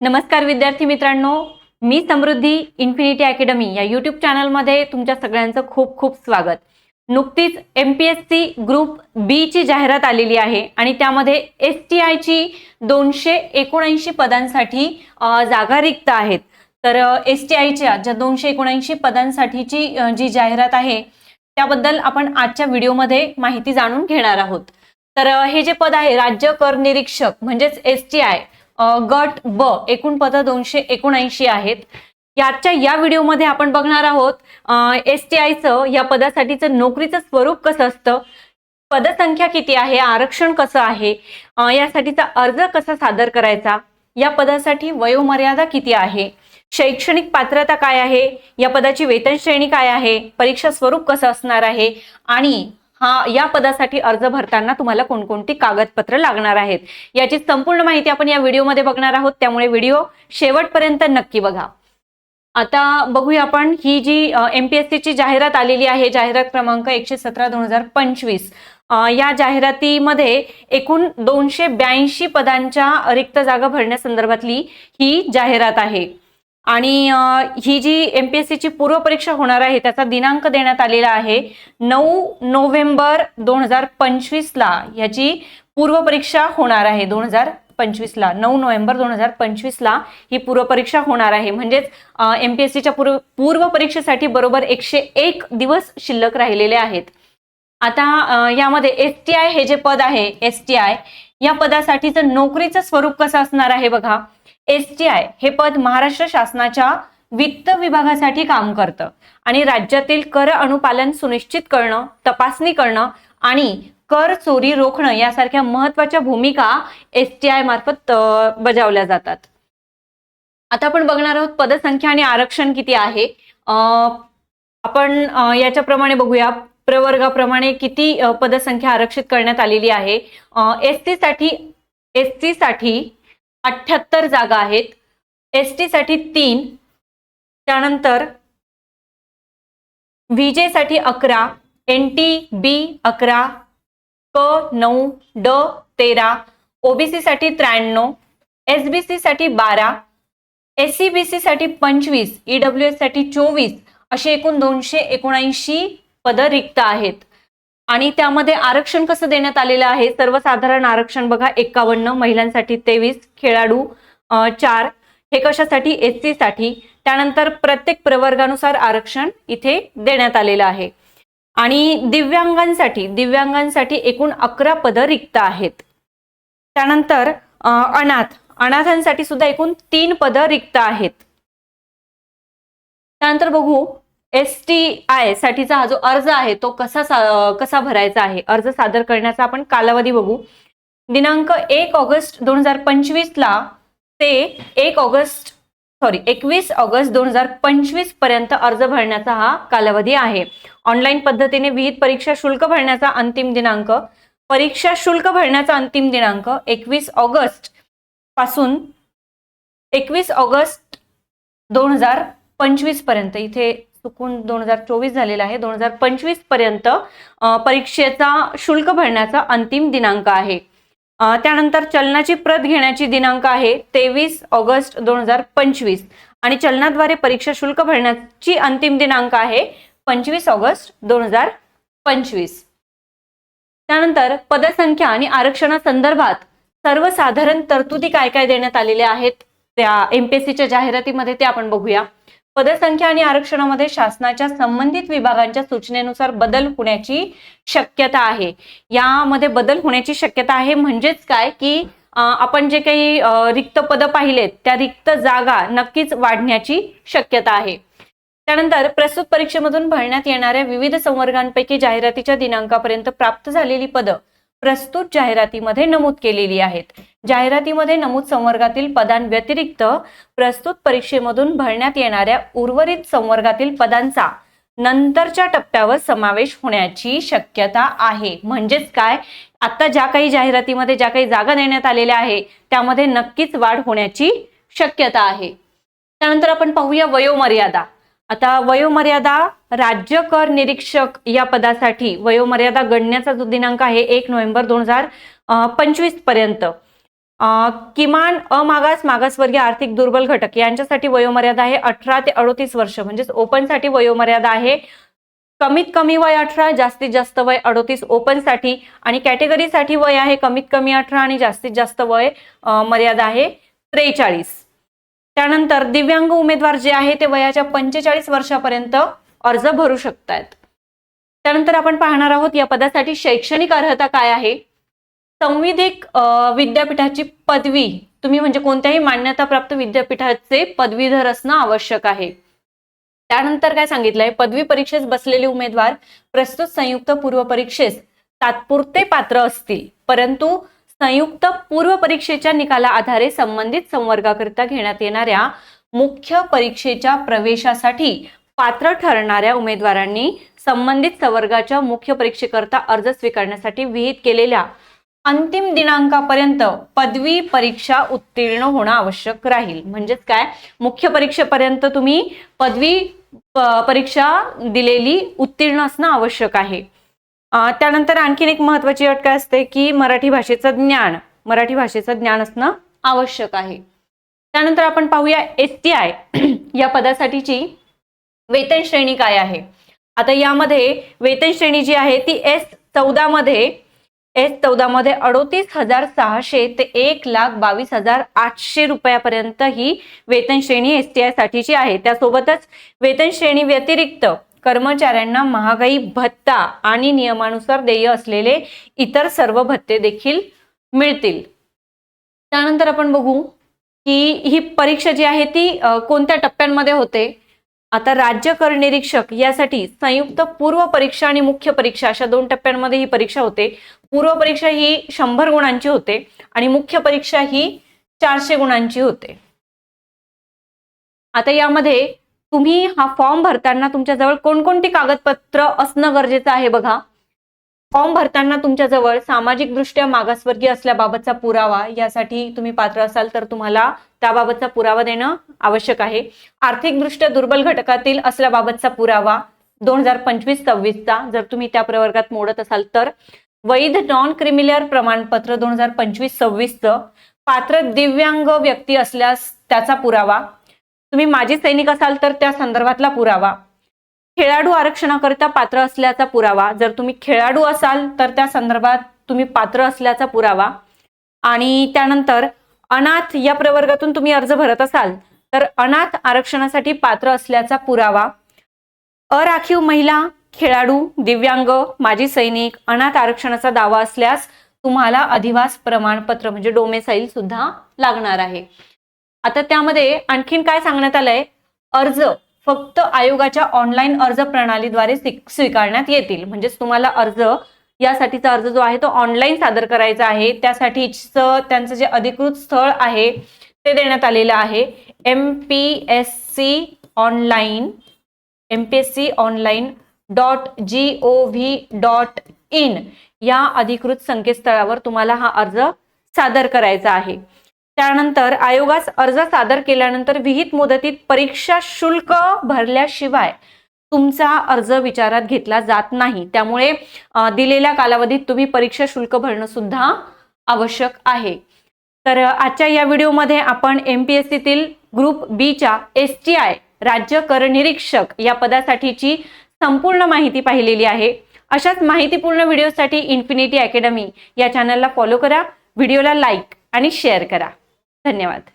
नमस्कार विद्यार्थी मित्रांनो मी समृद्धी इन्फिनिटी अकॅडमी या यूट्यूब चॅनलमध्ये तुमच्या सगळ्यांचं खूप खूप स्वागत. नुकतीच M P S C group B ची जाहिरात आलेली आहे आणि त्यामध्ये एस टी आयची दोनशे एकोणऐंशी पदांसाठी जागा रिक्त आहेत. तर एस टी आयच्या ज्या दोनशे एकोणऐंशी पदांसाठीची जी जाहिरात आहे त्याबद्दल आपण आजच्या व्हिडिओमध्ये माहिती जाणून घेणार आहोत. तर हे जे पद आहे राज्य कर निरीक्षक म्हणजेच एस टी आय गट ब एकूण पद दोनशे एकोणऐंशी आहेत. याच्या या व्हिडिओमध्ये आपण बघणार आहोत एस टी आयचं या पदासाठीचं नोकरीचं स्वरूप कसं असतं पदसंख्या किती आहे आरक्षण कसं आहे यासाठीचा अर्ज कसा सादर करायचा या पदासाठी वयोमर्यादा किती आहे शैक्षणिक पात्रता काय आहे या पदाची वेतन श्रेणी काय आहे परीक्षा स्वरूप कसं असणार आहे आणि हा या पदासाठी अर्ज भरताना तुम्हाला कोणकोणती कागदपत्र लागणार आहेत? याची संपूर्ण माहिती आपण या व्हिडिओमध्ये बघणार आहोत. त्यामुळे व्हिडिओ शेवटपर्यंत नक्की बघा. आता बघूया आपण ही जी एम पी एस सीची जाहिरात आलेली आहे जाहिरात क्रमांक एकशे सतरा दोन हजार पंचवीस. या जाहिरातीमध्ये एकूण दोनशे ब्याऐंशी पदांच्या रिक्त जागा भरण्यासंदर्भातली ही जाहिरात आहे. आणि ही जी एम पी एस सीची पूर्वपरीक्षा होणार आहे त्याचा दिनांक देण्यात आलेला आहे नऊ नोव्हेंबर दोन हजार पंचवीसला ह्याची पूर्वपरीक्षा होणार आहे दोन हजार पंचवीसला नऊ नोव्हेंबर दोन हजार पंचवीसला ही पूर्वपरीक्षा होणार आहे. म्हणजेच एम पी एस सीच्या पूर्व पूर्वपरीक्षेसाठी बरोबर एकशे एक दिवस शिल्लक राहिलेले आहेत. आता यामध्ये एस टी आय हे जे पद आहे एस टी आय या पदासाठीचं नोकरीचं स्वरूप कसं असणार आहे बघा. एस टी आय हे पद महाराष्ट्र शासनाच्या वित्त विभागासाठी काम करतं. आणि राज्यातील कर अनुपालन सुनिश्चित करणं तपासणी करणं आणि कर चोरी रोखणं यासारख्या महत्त्वाच्या भूमिका एस टी आय मार्फत बजावल्या जातात. आता आपण बघणार आहोत पदसंख्या आणि आरक्षण किती आहे. आपण याच्याप्रमाणे बघूया. प्रवर्गाप्रमाणे किती पदसंख्या आरक्षित करण्यात आलेली आहे. एस टी साठी एस टी साठी अठ्याहत्तर जागा आहेत. एस टीसाठी तीन. त्यानंतर विजेसाठी अकरा. एन टी बी अकरा. क नऊ. ड तेरा. ओबीसीसाठी त्र्याण्णव. एस बी सीसाठी बारा. एस सी बी सीसाठी पंचवीस. ईडब्ल्यू एससाठी चोवीस. असे एकूण दोनशे एकोणऐंशी पदं रिक्त आहेत. आणि त्यामध्ये आरक्षण कसं देण्यात आलेलं आहे? सर्वसाधारण आरक्षण बघा एकावन्न महिलांसाठी तेवीस खेळाडू चार. हे कशासाठी? एस सी साठी. त्यानंतर प्रत्येक प्रवर्गानुसार आरक्षण इथे देण्यात आलेलं आहे. आणि दिव्यांगांसाठी दिव्यांगांसाठी एकूण अकरा पदं रिक्त आहेत. त्यानंतर अनाथ. अनाथांसाठी सुद्धा एकूण तीन पदं रिक्त आहेत. त्यानंतर बघू एस टी आय साठीचा हा जो अर्ज आहे तो कसा सा- कसा भरायचा आहे? अर्ज सादर करण्याचा आपण कालावधी बघू. दिनांक एक ऑगस्ट दोन हजार पंचवीस ला ते एक ऑगस्ट सॉरी एकवीस ऑगस्ट दोन हजार पंचवीसपर्यंत अर्ज भरण्याचा हा कालावधी आहे. ऑनलाईन पद्धतीने विहित परीक्षा शुल्क भरण्याचा अंतिम दिनांक. परीक्षा शुल्क भरण्याचा अंतिम दिनांक एकवीस ऑगस्टपासून एकवीस ऑगस्ट दोन हजार पंचवीसपर्यंत. इथे चुकून दोन हजार चोवीस झालेला आहे. दोन हजार पंचवीसपर्यंत परीक्षेचा शुल्क भरण्याचा अंतिम दिनांक आहे. त्यानंतर चलनाची प्रत घेण्याची दिनांक आहे तेवीस ऑगस्ट दोन हजार पंचवीस. आणि चलनाद्वारे परीक्षा शुल्क भरण्याची अंतिम दिनांक आहे पंचवीस ऑगस्ट दोन हजार पंचवीस. त्यानंतर पदसंख्या आणि आरक्षणासंदर्भात सर्वसाधारण तरतुदी काय काय देण्यात आलेल्या आहेत? त्या एमपीएससीच्या जाहिरातीमध्ये ते आपण बघूया. पदसंख्या आणि आरक्षणामध्ये शासनाच्या संबंधित विभागांच्या सूचनेनुसार बदल होण्याची शक्यता आहे. यामध्ये बदल होण्याची शक्यता आहे म्हणजेच काय? की आपण जे काही रिक्त पदं पाहिलेत त्या रिक्त जागा नक्कीच वाढण्याची शक्यता आहे. त्यानंतर प्रस्तुत परीक्षेमधून भरण्यात येणाऱ्या विविध संवर्गांपैकी जाहिरातीच्या दिनांकापर्यंत प्राप्त झालेली पदं प्रस्तुत जाहिरातीमध्ये नमूद केलेली आहेत. जाहिरातीमध्ये नमूद संवर्गातील पदांव्यतिरिक्त प्रस्तुत परीक्षेमधून भरण्यात येणाऱ्या उर्वरित संवर्गातील पदांचा नंतरच्या टप्प्यावर समावेश होण्याची शक्यता आहे. म्हणजेच काय? आता ज्या काही जाहिरातीमध्ये ज्या काही जागा देण्यात आलेल्या आहे त्यामध्ये नक्कीच वाढ होण्याची शक्यता आहे. त्यानंतर आपण पाहूया वयोमर्यादा. आता वयोमर्यादा राज्य कर निरीक्षक या पदासाठी वयोमर्यादा गणण्याचा जो दिनांक आहे एक नोव्हेंबर दोन हजार पंचवीसपर्यंत. किमान अमागास मागासवर्गीय आर्थिक दुर्बल घटक यांच्यासाठी वयोमर्यादा आहे अठरा ते अडोतीस वर्ष. म्हणजेच ओपनसाठी वयोमर्यादा आहे. कमीत कमी वय अठरा जास्तीत जास्त वय अडोतीस ओपनसाठी आणि कॅटेगरीसाठी वय आहे कमीत कमी अठरा आणि जास्तीत जास्त वय मर्यादा आहे त्रेचाळीस. त्यानंतर दिव्यांग उमेदवार जे आहे ते वयाच्या पंचेचाळीस वर्षापर्यंत अर्ज भरू शकतात त्यानंतर आपण पाहणार आहोत या पदासाठी शैक्षणिक अर्हता काय आहे? संविधिक विद्यापीठाची पदवी तुम्ही म्हणजे कोणत्याही मान्यताप्राप्त विद्यापीठाचे पदवीधर असणं आवश्यक आहे. त्यानंतर काय सांगितलंय? पदवी परीक्षेस बसलेले उमेदवार प्रस्तुत संयुक्त पूर्व परीक्षेस तात्पुरते पात्र असतील परंतु संयुक्त पूर्व परीक्षेच्या निकाला आधारे संबंधित संवर्गाकरिता घेण्यात येणाऱ्या मुख्य परीक्षेच्या प्रवेशासाठी पात्र ठरणाऱ्या उमेदवारांनी संबंधित संवर्गाच्या मुख्य परीक्षेकरता अर्ज स्वीकारण्यासाठी विहित केलेल्या अंतिम दिनांकापर्यंत पदवी परीक्षा उत्तीर्ण होणं आवश्यक राहील. म्हणजेच काय? मुख्य परीक्षेपर्यंत तुम्ही पदवी प- परीक्षा दिलेली उत्तीर्ण असणं आवश्यक आहे. त्यानंतर आणखीन एक महत्वाची अट काय असते की मराठी भाषेचं ज्ञान मराठी भाषेचं ज्ञान असणं आवश्यक आहे. त्यानंतर आपण पाहूया एस टी आय या पदासाठीची वेतन श्रेणी काय आहे. आता यामध्ये वेतन श्रेणी जी आहे ती एस चौदा मध्ये एस चौदा मध्ये अडोतीस हजार सहाशे ते एक लाख बावीस हजार आठशे रुपयापर्यंत ही वेतन श्रेणी एस टी आय साठीची आहे. त्यासोबतच वेतन श्रेणी व्यतिरिक्त कर्मचाऱ्यांना महागाई भत्ता आणि नियमानुसार देय असलेले इतर सर्व भत्ते देखील मिळतील. त्यानंतर आपण बघू की ही परीक्षा जी आहे ती कोणत्या टप्प्यांमध्ये होते? आता राज्य कर निरीक्षक यासाठी संयुक्त पूर्व परीक्षा आणि मुख्य परीक्षा अशा दोन टप्प्यांमध्ये ही परीक्षा होते. पूर्व परीक्षा ही शंभर गुणांची होते आणि मुख्य परीक्षा ही चारशे गुणांची होते. आता यामध्ये तुम्ही हा फॉर्म भरताना तुमच्याजवळ कोणकोणती कागदपत्र असणं गरजेचं आहे बघा? फॉर्म भरताना तुमच्याजवळ सामाजिकदृष्ट्या मागासवर्गीय असल्याबाबतचा पुरावा यासाठी तुम्ही पात्र असाल तर तुम्हाला त्याबाबतचा पुरावा देणं आवश्यक आहे. आर्थिकदृष्ट्या दुर्बल घटकातील असल्याबाबतचा पुरावा दोन हजार पंचवीस सव्वीसचा जर तुम्ही त्या प्रवर्गात मोडत असाल तर. वैध नॉन क्रिमिलर प्रमाणपत्र दोन हजार पंचवीस सव्वीसचं पात्र दिव्यांग व्यक्ती असल्यास त्याचा पुरावा तुम्ही माजी सैनिक असाल तर त्या संदर्भातला पुरावा. खेळाडू आरक्षणाकरिता पात्र असल्याचा पुरावा. जर तुम्ही खेळाडू असाल तर त्या संदर्भात तुम्ही पात्र असल्याचा पुरावा. आणि त्यानंतर अनाथ या प्रवर्गातून तुम्ही अर्ज भरत असाल तर अनाथ आरक्षणासाठी पात्र असल्याचा पुरावा. अराखीव महिला खेळाडू दिव्यांग माजी सैनिक अनाथ आरक्षणाचा दावा असल्यास तुम्हाला अधिवास प्रमाणपत्र म्हणजे डोमेसाईल सुद्धा लागणार आहे. आता त्यामध्ये आणखीन काय सांगण्यात आलंय? अर्ज फक्त आयोगाच्या ऑनलाईन अर्ज प्रणालीद्वारे स्वीकारण्यात येतील. म्हणजेच तुम्हाला अर्ज यासाठीचा अर्ज जो आहे तो ऑनलाईन सादर करायचा आहे. त्यासाठीच त्यांचं जे अधिकृत स्थळ आहे ते देण्यात आलेलं आहे. M P S C online M P S C online dot G O V dot in या अधिकृत संकेतस्थळावर तुम्हाला हा अर्ज सादर करायचा आहे. त्यानंतर आयोगास अर्ज सादर केल्यानंतर विहित मुदतीत परीक्षा शुल्क भरल्याशिवाय तुमचा अर्ज विचारात घेतला जात नाही. त्यामुळे दिलेल्या कालावधीत तुम्ही परीक्षा शुल्क भरणं सुद्धा आवश्यक आहे. तर आजच्या या व्हिडिओमध्ये आपण एम पी एस सीतील ग्रुप बीच्या एस टी आय राज्य कर निरीक्षक या पदासाठीची संपूर्ण माहिती पाहिलेली आहे. अशाच माहितीपूर्ण व्हिडिओसाठी इन्फिनिटी अकॅडमी या चॅनलला फॉलो करा व्हिडिओला लाईक आणि शेअर करा. धन्यवाद.